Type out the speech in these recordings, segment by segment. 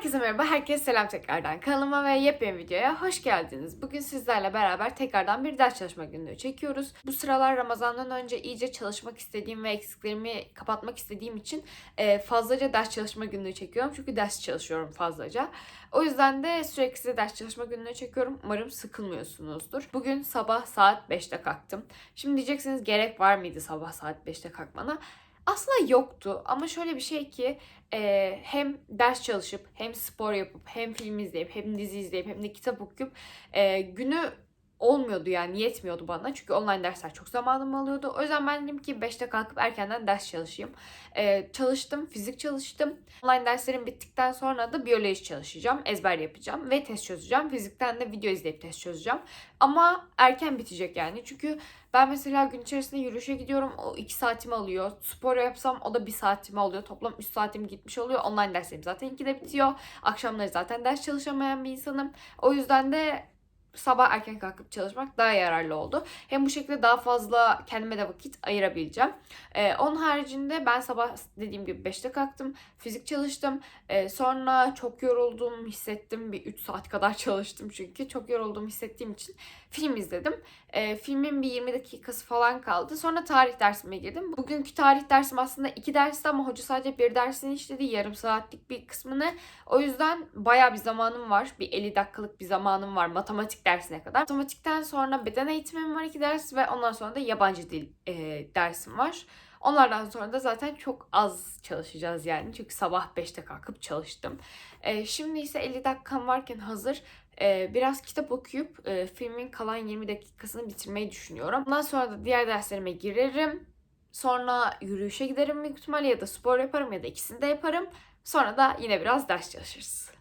Herkese merhaba, herkese selam tekrardan. Kanalıma ve yepyeni videoya hoş geldiniz. Bugün sizlerle beraber tekrardan bir ders çalışma günlüğü çekiyoruz. Bu sıralar Ramazan'dan önce iyice çalışmak istediğim ve eksiklerimi kapatmak istediğim için e, fazlaca ders çalışma günlüğü çekiyorum. Çünkü ders çalışıyorum fazlaca. O yüzden de sürekli size ders çalışma günlüğü çekiyorum. Umarım sıkılmıyorsunuzdur. Bugün sabah saat 5'te kalktım. Şimdi diyeceksiniz gerek var mıydı sabah saat 5'te kalkmana? Aslında yoktu ama şöyle bir şey ki e, hem ders çalışıp hem spor yapıp hem film izleyip hem dizi izleyip hem de kitap okuyup e, günü olmuyordu yani yetmiyordu bana. Çünkü online dersler çok zamanımı alıyordu. O yüzden ben dedim ki 5'te kalkıp erkenden ders çalışayım. E, çalıştım, fizik çalıştım. Online derslerim bittikten sonra da biyoloji çalışacağım. Ezber yapacağım ve test çözeceğim. Fizikten de video izleyip test çözeceğim. Ama erken bitecek yani. Çünkü ben mesela gün içerisinde yürüyüşe gidiyorum. O 2 saatimi alıyor. Spor yapsam o da 1 saatimi alıyor. Toplam 3 saatim gitmiş oluyor. Online derslerim zaten 2'de bitiyor. Akşamları zaten ders çalışamayan bir insanım. O yüzden de sabah erken kalkıp çalışmak daha yararlı oldu. Hem bu şekilde daha fazla kendime de vakit ayırabileceğim. Ee, onun haricinde ben sabah dediğim gibi 5'te kalktım. Fizik çalıştım. Ee, sonra çok yoruldum hissettim. Bir 3 saat kadar çalıştım çünkü. Çok yorulduğumu hissettiğim için film izledim. Ee, filmin bir 20 dakikası falan kaldı. Sonra tarih dersime girdim. Bugünkü tarih dersim aslında iki dersti ama hoca sadece bir dersini işledi. Yarım saatlik bir kısmını. O yüzden bayağı bir zamanım var. Bir 50 dakikalık bir zamanım var matematik dersine kadar. Matematikten sonra beden eğitimim var iki ders ve ondan sonra da yabancı dil e, dersim var. Onlardan sonra da zaten çok az çalışacağız yani. Çünkü sabah 5'te kalkıp çalıştım. E, şimdi ise 50 dakikam varken hazır e, biraz kitap okuyup e, filmin kalan 20 dakikasını bitirmeyi düşünüyorum. Ondan sonra da diğer derslerime girerim. Sonra yürüyüşe giderim büyük ihtimalle ya da spor yaparım ya da ikisini de yaparım. Sonra da yine biraz ders çalışırız.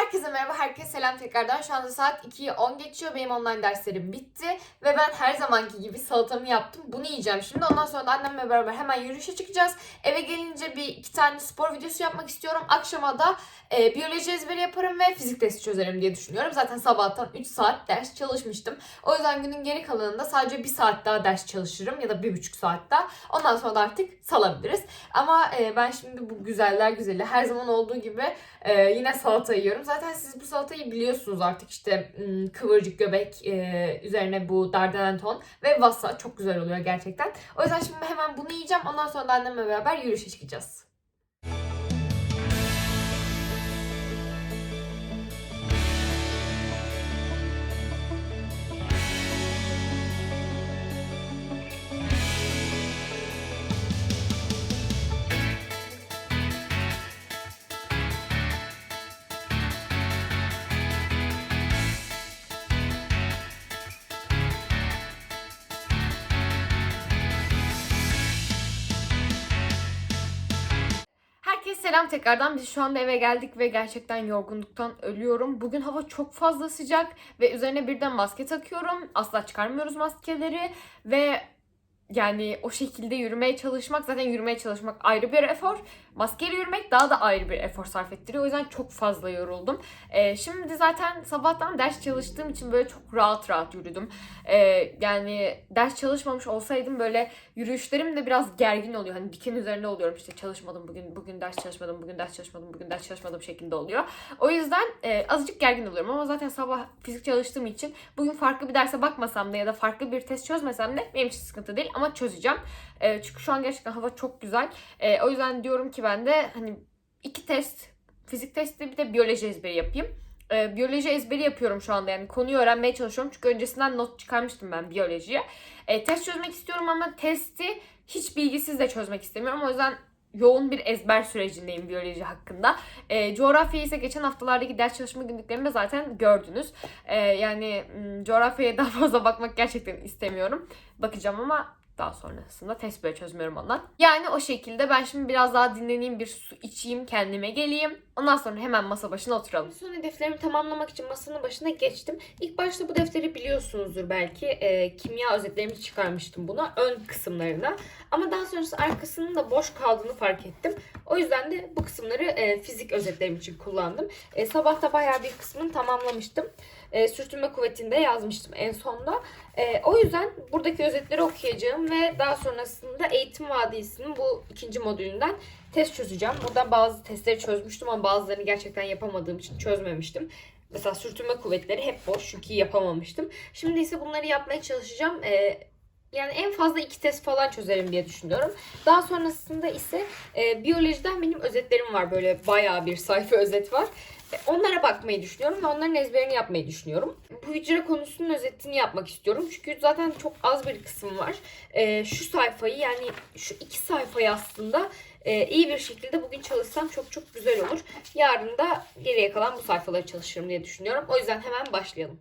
Herkese merhaba, herkese selam tekrardan. Şu anda saat 2'yi 10 geçiyor. Benim online derslerim bitti. Ve ben her zamanki gibi salatamı yaptım. Bunu yiyeceğim şimdi. Ondan sonra da annemle beraber hemen yürüyüşe çıkacağız. Eve gelince bir iki tane spor videosu yapmak istiyorum. Akşama da e, biyoloji ezberi yaparım ve fizik testi çözerim diye düşünüyorum. Zaten sabahtan 3 saat ders çalışmıştım. O yüzden günün geri kalanında sadece bir saat daha ders çalışırım ya da bir buçuk saat daha. Ondan sonra da artık salabiliriz. Ama e, ben şimdi bu güzeller güzeli her zaman olduğu gibi e, yine salata yiyorum. Zaten siz bu salatayı biliyorsunuz artık işte kıvırcık göbek üzerine bu dardelen ton ve wassa çok güzel oluyor gerçekten. O yüzden şimdi hemen bunu yiyeceğim. Ondan sonra da annemle beraber yürüyüşe çıkacağız. Selam tekrardan. Biz şu anda eve geldik ve gerçekten yorgunluktan ölüyorum. Bugün hava çok fazla sıcak ve üzerine birden maske takıyorum. Asla çıkarmıyoruz maskeleri ve yani o şekilde yürümeye çalışmak zaten yürümeye çalışmak ayrı bir efor. Maskeyle yürümek daha da ayrı bir efor sarf ettiriyor. O yüzden çok fazla yoruldum. Ee, şimdi zaten sabahtan ders çalıştığım için böyle çok rahat rahat yürüdüm. Ee, yani ders çalışmamış olsaydım böyle yürüyüşlerim de biraz gergin oluyor. Hani diken üzerine oluyorum işte çalışmadım bugün, bugün ders çalışmadım, bugün ders çalışmadım, bugün ders çalışmadım şeklinde oluyor. O yüzden e, azıcık gergin oluyorum ama zaten sabah fizik çalıştığım için bugün farklı bir derse bakmasam da ya da farklı bir test çözmesem de benim için sıkıntı değil ama çözeceğim. E, çünkü şu an gerçekten hava çok güzel. E, o yüzden diyorum ki ben de hani iki test, fizik testi bir de biyoloji ezberi yapayım. E, biyoloji ezberi yapıyorum şu anda yani konuyu öğrenmeye çalışıyorum. Çünkü öncesinden not çıkarmıştım ben biyolojiye. E, test çözmek istiyorum ama testi hiç bilgisiz de çözmek istemiyorum. O yüzden yoğun bir ezber sürecindeyim biyoloji hakkında. E, coğrafyayı ise geçen haftalardaki ders çalışma günlüklerimde zaten gördünüz. E, yani m, coğrafyaya daha fazla bakmak gerçekten istemiyorum. Bakacağım ama daha sonrasında test böyle çözmüyorum ondan. Yani o şekilde ben şimdi biraz daha dinleneyim, bir su içeyim, kendime geleyim. Ondan sonra hemen masa başına oturalım. Son hedeflerimi tamamlamak için masanın başına geçtim. İlk başta bu defteri biliyorsunuzdur belki. Ee, kimya özetlerimi çıkarmıştım buna ön kısımlarına. Ama daha sonrası arkasının da boş kaldığını fark ettim. O yüzden de bu kısımları e, fizik özetlerim için kullandım. E, sabah da bayağı bir kısmını tamamlamıştım. E, sürtünme kuvvetinde yazmıştım en sonda. E, o yüzden buradaki özetleri okuyacağım ve daha sonrasında Eğitim Vadisi'nin bu ikinci modülünden test çözeceğim. Burada bazı testleri çözmüştüm ama bazılarını gerçekten yapamadığım için çözmemiştim. Mesela sürtünme kuvvetleri hep boş çünkü yapamamıştım. Şimdi ise bunları yapmaya çalışacağım. Ee, yani en fazla iki test falan çözerim diye düşünüyorum. Daha sonrasında ise e, biyolojiden benim özetlerim var. Böyle bayağı bir sayfa özet var. E, Onlara bakmayı düşünüyorum ve onların ezberini yapmayı düşünüyorum. Bu hücre konusunun özetini yapmak istiyorum. Çünkü zaten çok az bir kısım var. E, şu sayfayı yani şu iki sayfayı aslında e, iyi bir şekilde bugün çalışsam çok çok güzel olur. Yarın da geriye kalan bu sayfaları çalışırım diye düşünüyorum. O yüzden hemen başlayalım.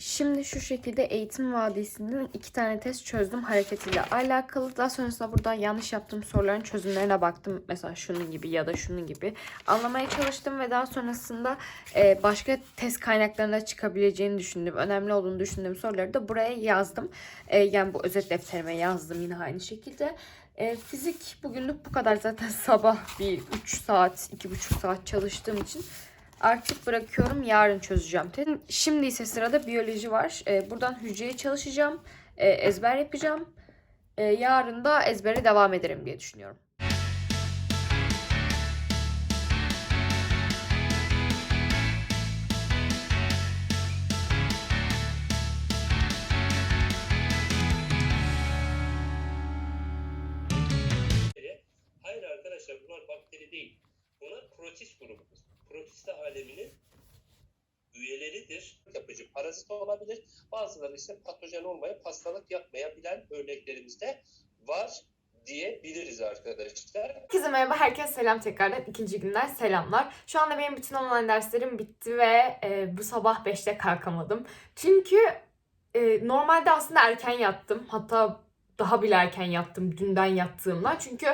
Şimdi şu şekilde eğitim vadisinden iki tane test çözdüm hareketiyle alakalı. Daha sonrasında burada yanlış yaptığım soruların çözümlerine baktım. Mesela şunun gibi ya da şunun gibi anlamaya çalıştım ve daha sonrasında e, başka test kaynaklarına çıkabileceğini düşündüm. Önemli olduğunu düşündüğüm soruları da buraya yazdım. E, yani bu özet defterime yazdım yine aynı şekilde. E, fizik bugünlük bu kadar zaten sabah bir 3 saat, 2,5 saat çalıştığım için Artık bırakıyorum. Yarın çözeceğim. Şimdi ise sırada biyoloji var. Ee, buradan hücreye çalışacağım. Ee, ezber yapacağım. Ee, yarın da ezbere devam ederim diye düşünüyorum. Hayır arkadaşlar bunlar bakteri değil. Bunlar protist grubudur. Protista aleminin üyeleridir. Yapıcı parazit olabilir. Bazıları ise patojen olmayıp hastalık yapmayabilen örneklerimiz de var diyebiliriz arkadaşlar. Herkese merhaba, herkese selam tekrardan. ikinci günden selamlar. Şu anda benim bütün online derslerim bitti ve e, bu sabah 5'te kalkamadım. Çünkü e, normalde aslında erken yattım. Hatta daha bile erken yattım dünden yattığımdan. Çünkü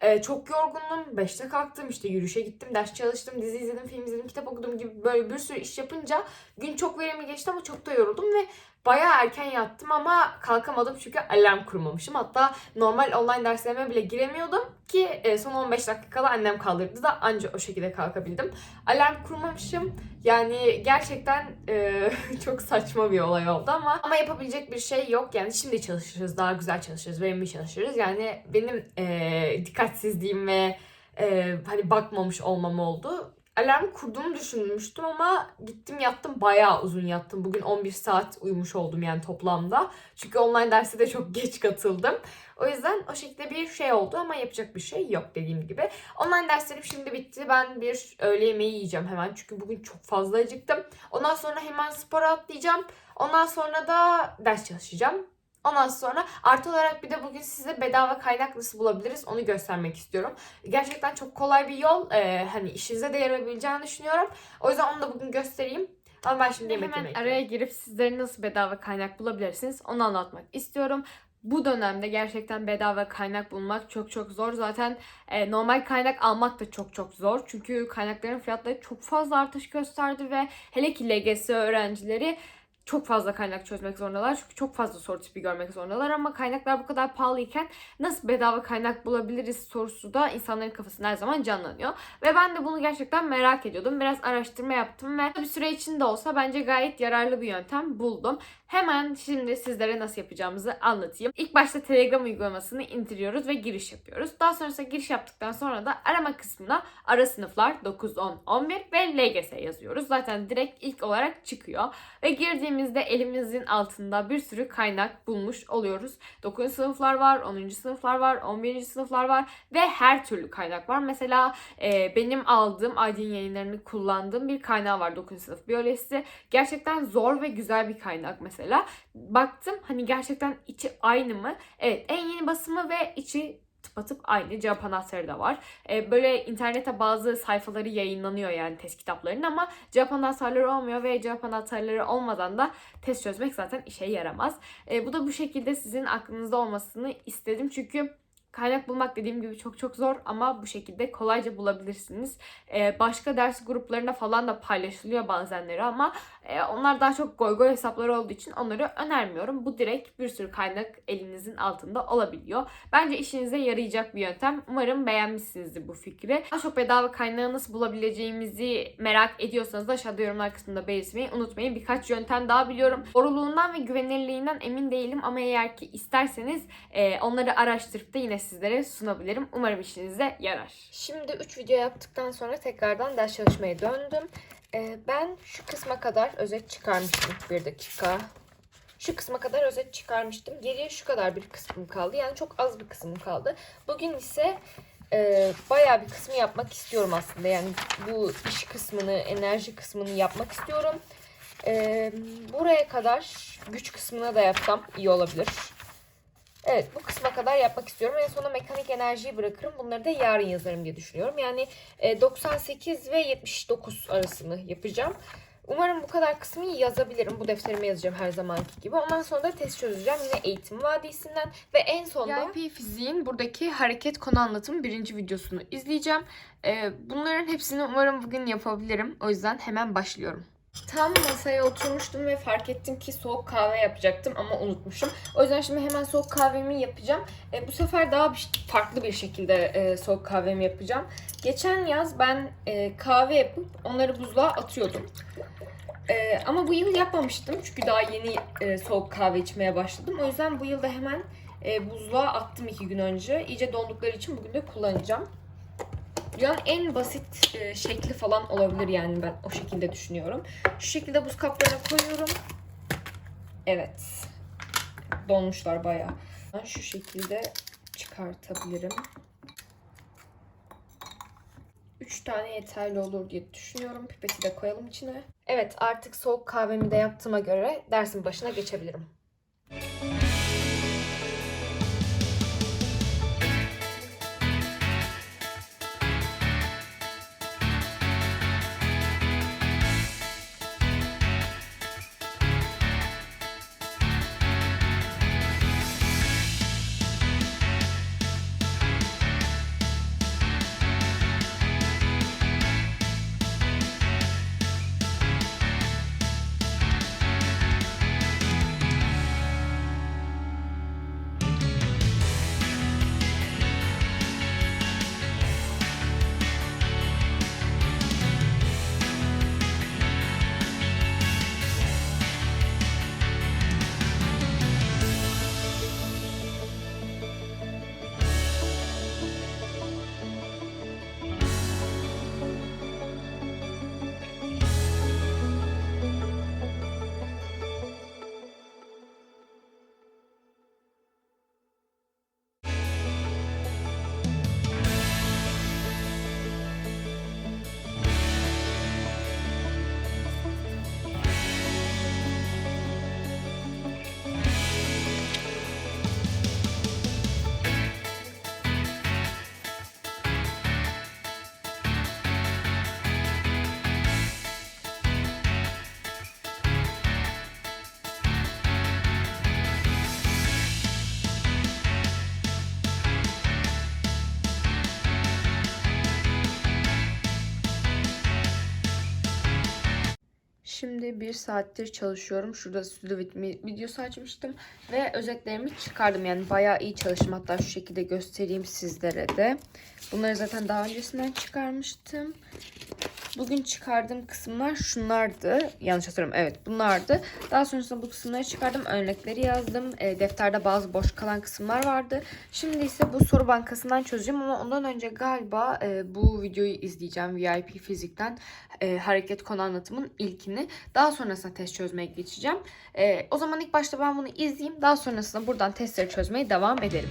e, çok yorgundum. 5'te kalktım işte yürüyüşe gittim, ders çalıştım, dizi izledim, film izledim, kitap okudum gibi böyle bir sürü iş yapınca gün çok verimli geçti ama çok da yoruldum ve bayağı erken yattım ama kalkamadım çünkü alarm kurmamışım. Hatta normal online derslerime bile giremiyordum ki e, son 15 dakika kala annem kaldırdı da anca o şekilde kalkabildim. Alarm kurmamışım. Yani gerçekten e, çok saçma bir olay oldu ama ama yapabilecek bir şey yok. Yani şimdi çalışırız, daha güzel çalışırız, verimli çalışırız. Yani benim e, dikkatsizliğim ve e, hani bakmamış olmam oldu. Alarm kurduğumu düşünmüştüm ama gittim yattım bayağı uzun yattım. Bugün 11 saat uyumuş oldum yani toplamda. Çünkü online derse de çok geç katıldım. O yüzden o şekilde bir şey oldu ama yapacak bir şey yok dediğim gibi. Online derslerim şimdi bitti. Ben bir öğle yemeği yiyeceğim hemen. Çünkü bugün çok fazla acıktım. Ondan sonra hemen spora atlayacağım. Ondan sonra da ders çalışacağım. Ondan sonra artı olarak bir de bugün size bedava kaynak nasıl bulabiliriz onu göstermek istiyorum. Gerçekten çok kolay bir yol. Ee, hani işinize de yarayabileceğini düşünüyorum. O yüzden onu da bugün göstereyim. Ama ben şimdi yemek Hemen yemeye araya girip sizlere nasıl bedava kaynak bulabilirsiniz onu anlatmak istiyorum. Bu dönemde gerçekten bedava kaynak bulmak çok çok zor. Zaten e, normal kaynak almak da çok çok zor. Çünkü kaynakların fiyatları çok fazla artış gösterdi ve hele ki LGS öğrencileri çok fazla kaynak çözmek zorundalar. Çünkü çok fazla soru tipi görmek zorundalar ama kaynaklar bu kadar pahalıyken nasıl bedava kaynak bulabiliriz sorusu da insanların kafasında her zaman canlanıyor. Ve ben de bunu gerçekten merak ediyordum. Biraz araştırma yaptım ve bir süre içinde olsa bence gayet yararlı bir yöntem buldum. Hemen şimdi sizlere nasıl yapacağımızı anlatayım. İlk başta Telegram uygulamasını indiriyoruz ve giriş yapıyoruz. Daha sonrasında giriş yaptıktan sonra da arama kısmına ara sınıflar 9, 10, 11 ve LGS yazıyoruz. Zaten direkt ilk olarak çıkıyor. Ve girdiğimiz Sayemizde elimizin altında bir sürü kaynak bulmuş oluyoruz. 9. sınıflar var, 10. sınıflar var, 11. sınıflar var ve her türlü kaynak var. Mesela e, benim aldığım Aydın yayınlarını kullandığım bir kaynağı var 9. sınıf biyolojisi. Gerçekten zor ve güzel bir kaynak mesela. Baktım hani gerçekten içi aynı mı? Evet en yeni basımı ve içi tıpatıp aynı cevap anahtarı da var. E, böyle internete bazı sayfaları yayınlanıyor yani test kitaplarının ama cevap anahtarları olmuyor ve cevap anahtarları olmadan da test çözmek zaten işe yaramaz. E, bu da bu şekilde sizin aklınızda olmasını istedim çünkü kaynak bulmak dediğim gibi çok çok zor ama bu şekilde kolayca bulabilirsiniz. E, başka ders gruplarında falan da paylaşılıyor bazenleri ama e, onlar daha çok goy goy hesapları olduğu için onları önermiyorum. Bu direkt bir sürü kaynak elinizin altında olabiliyor. Bence işinize yarayacak bir yöntem. Umarım beğenmişsinizdir bu fikri. Daha çok bedava kaynağı nasıl bulabileceğimizi merak ediyorsanız da aşağıda yorumlar kısmında belirtmeyi unutmayın. Birkaç yöntem daha biliyorum. Doğruluğundan ve güvenilirliğinden emin değilim ama eğer ki isterseniz e, onları araştırıp da yine sizlere sunabilirim. Umarım işinize yarar. Şimdi 3 video yaptıktan sonra tekrardan ders çalışmaya döndüm. Ee, ben şu kısma kadar özet çıkarmıştım. Bir dakika. Şu kısma kadar özet çıkarmıştım. Geriye şu kadar bir kısmım kaldı. Yani çok az bir kısmım kaldı. Bugün ise e, bayağı bir kısmı yapmak istiyorum aslında. Yani bu iş kısmını, enerji kısmını yapmak istiyorum. E, buraya kadar güç kısmına da yapsam iyi olabilir. Evet bu kısma kadar yapmak istiyorum. En sona mekanik enerjiyi bırakırım. Bunları da yarın yazarım diye düşünüyorum. Yani e, 98 ve 79 arasını yapacağım. Umarım bu kadar kısmı yazabilirim. Bu defterime yazacağım her zamanki gibi. Ondan sonra da test çözeceğim. Yine eğitim vadisinden. Ve en sonunda... VIP fiziğin buradaki hareket konu anlatım birinci videosunu izleyeceğim. Ee, bunların hepsini umarım bugün yapabilirim. O yüzden hemen başlıyorum. Tam masaya oturmuştum ve fark ettim ki soğuk kahve yapacaktım ama unutmuşum. O yüzden şimdi hemen soğuk kahvemi yapacağım. E, bu sefer daha bir, farklı bir şekilde e, soğuk kahvemi yapacağım. Geçen yaz ben e, kahve yapıp onları buzluğa atıyordum. E, ama bu yıl yapmamıştım çünkü daha yeni e, soğuk kahve içmeye başladım. O yüzden bu yıl da hemen e, buzluğa attım iki gün önce. İyice dondukları için bugün de kullanacağım. Dünyanın en basit e, şekli falan olabilir yani ben o şekilde düşünüyorum. Şu şekilde buz kaplarına koyuyorum. Evet. Donmuşlar bayağı. Ben şu şekilde çıkartabilirim. 3 tane yeterli olur diye düşünüyorum. Pipeti de koyalım içine. Evet artık soğuk kahvemi de yaptığıma göre dersin başına geçebilirim. Şimdi bir saattir çalışıyorum. Şurada stüdyo videosu açmıştım. Ve özetlerimi çıkardım. Yani bayağı iyi çalıştım. Hatta şu şekilde göstereyim sizlere de. Bunları zaten daha öncesinden çıkarmıştım. Bugün çıkardığım kısımlar şunlardı. Yanlış hatırlıyorum. Evet bunlardı. Daha sonrasında bu kısımları çıkardım. Örnekleri yazdım. E, defterde bazı boş kalan kısımlar vardı. Şimdi ise bu soru bankasından çözeceğim ama ondan önce galiba e, bu videoyu izleyeceğim. VIP fizikten e, hareket konu anlatımın ilkini. Daha sonrasında test çözmeye geçeceğim. E, o zaman ilk başta ben bunu izleyeyim. Daha sonrasında buradan testleri çözmeye devam edelim.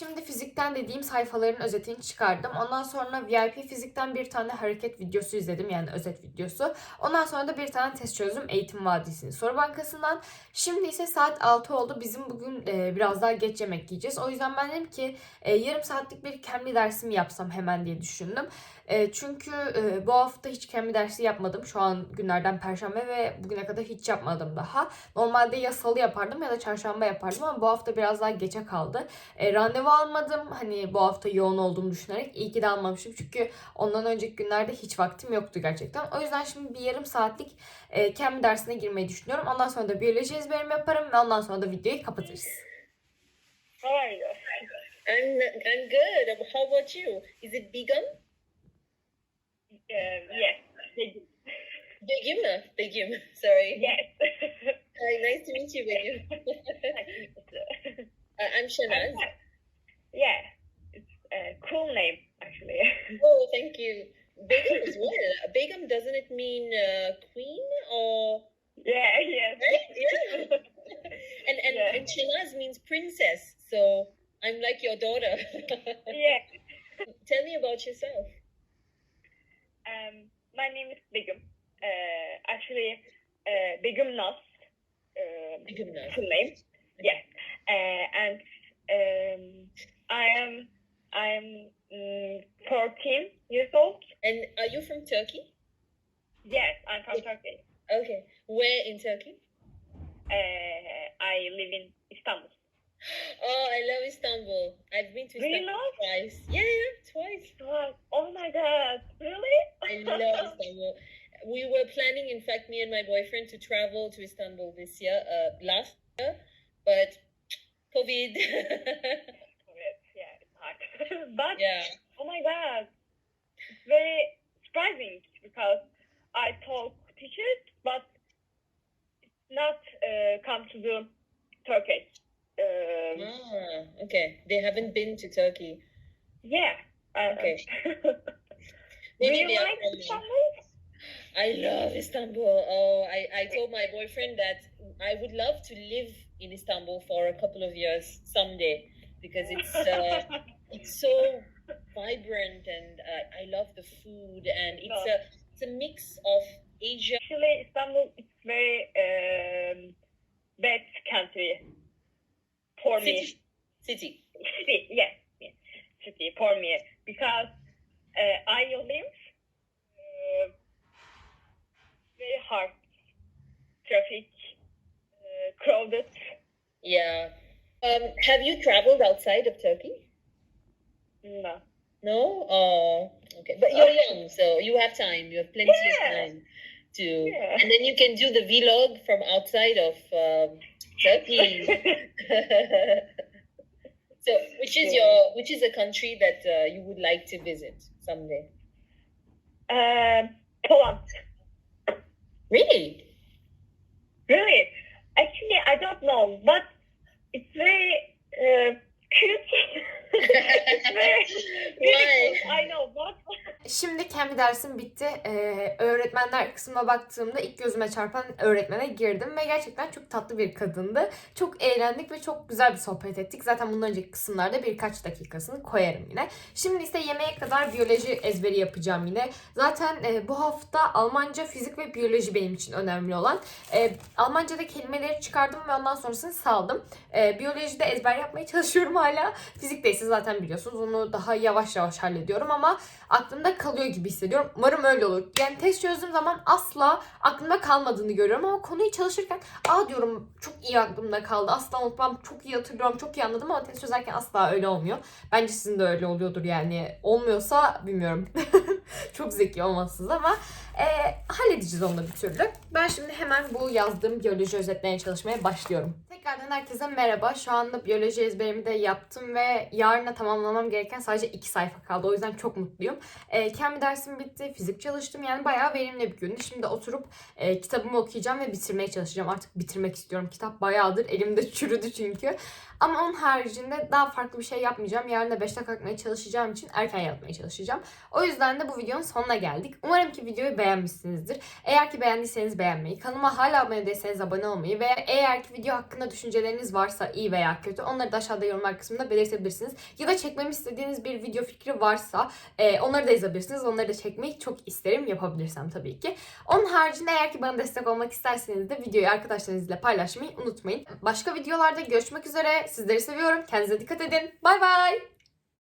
Şimdi fizikten dediğim sayfaların özetini çıkardım. Ondan sonra VIP fizikten bir tane hareket videosu izledim yani özet videosu. Ondan sonra da bir tane test çözdüm Eğitim Vadisi'nin soru bankasından. Şimdi ise saat 6 oldu. Bizim bugün e, biraz daha geç yemek yiyeceğiz. O yüzden ben dedim ki e, yarım saatlik bir kendi dersimi yapsam hemen diye düşündüm. E, çünkü e, bu hafta hiç kendi dersi yapmadım. Şu an günlerden perşembe ve bugüne kadar hiç yapmadım daha. Normalde ya salı yapardım ya da çarşamba yapardım ama bu hafta biraz daha geçe kaldı. E, randevu almadım. Hani bu hafta yoğun olduğumu düşünerek iyi ki de almamışım. Çünkü ondan önceki günlerde hiç vaktim yoktu gerçekten. O yüzden şimdi bir yarım saatlik e, kendi dersine girmeyi düşünüyorum. Ondan sonra da biyoloji ezberimi yaparım ve ondan sonra da videoyu kapatırız. How are you? I'm I'm good. How about you? Is it Begum? Um, yes. Begüm. Uh, Begum. Sorry. Yes. Hi, nice to meet you, Begum. uh, I'm Shanaz. Yeah. It's a cool name, actually. Oh, thank you. Begum as well. Begum doesn't it mean uh, queen or yeah, yes. right? Yeah. and and, Yeah. and Shanaz means princess. So I'm like your daughter. yeah. Tell me about yourself. Um, my name is Begüm. Uh, actually, uh, Begüm Naz. Uh, Begum Naz. full name. Yes. Uh, and um, I am I am mm, 14 years old. And are you from Turkey? Yes, I'm from Yeah. Turkey. Okay. Where in Turkey? Uh, I live in Istanbul. Oh, I love Istanbul. I've been to Really? Istanbul twice. Yeah, yeah, twice. Oh my god, really? I love Istanbul. We were planning, in fact, me and my boyfriend to travel to Istanbul this year, uh, last year, but COVID. yeah, it's hard. but yeah. oh my god, it's very surprising because I talk teachers, but not uh, come to the Turkey. Um, Ah, okay. They haven't been to Turkey. yeah. uh, Okay. Do you like. Istanbul? I love Istanbul. Oh, I, I told my boyfriend that I would love to live in Istanbul for a couple of years someday because it's uh, it's so vibrant and uh, I love the food and it's a it's a mix of Asia. Actually, Istanbul is very um, bad country for me. City. City. City, yes, yes, city for me because uh, I live uh, very hard traffic, uh, crowded. Yeah. Um, have you traveled outside of Turkey? No. No? Oh, okay. But you're young, so you have time. You have plenty Yeah. of time to, Yeah. and then you can do the vlog from outside of um, Turkey. so, which is Yeah. your, which is a country that uh, you would like to visit someday? um, Poland. Really? Really? Actually, I don't know, but it's very uh, cute. I know, Şimdi kendi dersim bitti. Ee, öğretmenler kısmına baktığımda ilk gözüme çarpan öğretmene girdim ve gerçekten çok tatlı bir kadındı. Çok eğlendik ve çok güzel bir sohbet ettik. Zaten bundan önceki kısımlarda birkaç dakikasını koyarım yine. Şimdi ise yemeğe kadar biyoloji ezberi yapacağım yine. Zaten e, bu hafta Almanca, fizik ve biyoloji benim için önemli olan. E, Almanca'da kelimeleri çıkardım ve ondan sonrasını saldım. E, biyolojide ezber yapmaya çalışıyorum hala. Fizikte ise zaten biliyorsunuz onu daha yavaş yavaş hallediyorum ama aklımda kalıyor gibi hissediyorum. Umarım öyle olur. Yani test çözdüğüm zaman asla aklımda kalmadığını görüyorum ama konuyu çalışırken aa diyorum çok iyi aklımda kaldı. Asla unutmam. Çok iyi hatırlıyorum. Çok iyi anladım ama test çözerken asla öyle olmuyor. Bence sizin de öyle oluyordur yani. Olmuyorsa bilmiyorum. çok zeki olmazsınız ama e, halledeceğiz onu da bir türlü. Ben şimdi hemen bu yazdığım biyoloji özetlerine çalışmaya başlıyorum. Tekrardan herkese merhaba. Şu anda biyoloji ezberimi de yaptım ve yarına tamamlamam gereken sadece iki sayfa kaldı. O yüzden çok mutluyum. E, kendi dersim bitti. Fizik çalıştım. Yani bayağı verimli bir gündü. Şimdi oturup e, kitabımı okuyacağım ve bitirmeye çalışacağım. Artık bitirmek istiyorum. Kitap bayağıdır. Elimde çürüdü çünkü. Ama onun haricinde daha farklı bir şey yapmayacağım. Yarın da 5'te kalkmaya çalışacağım için erken yatmaya çalışacağım. O yüzden de bu videonun sonuna geldik. Umarım ki videoyu beğenmişsinizdir. Eğer ki beğendiyseniz beğenmeyi, kanalıma hala abone değilseniz abone olmayı ve eğer ki video hakkında düşünceleriniz varsa iyi veya kötü onları da aşağıda yorumlar kısmında belirtebilirsiniz. Ya da çekmemi istediğiniz bir video fikri varsa e, onları da yazabilirsiniz. Onları da çekmeyi çok isterim yapabilirsem tabii ki. Onun haricinde eğer ki bana destek olmak isterseniz de videoyu arkadaşlarınızla paylaşmayı unutmayın. Başka videolarda görüşmek üzere. Sizleri seviyorum. Kendinize dikkat edin. Bay bay.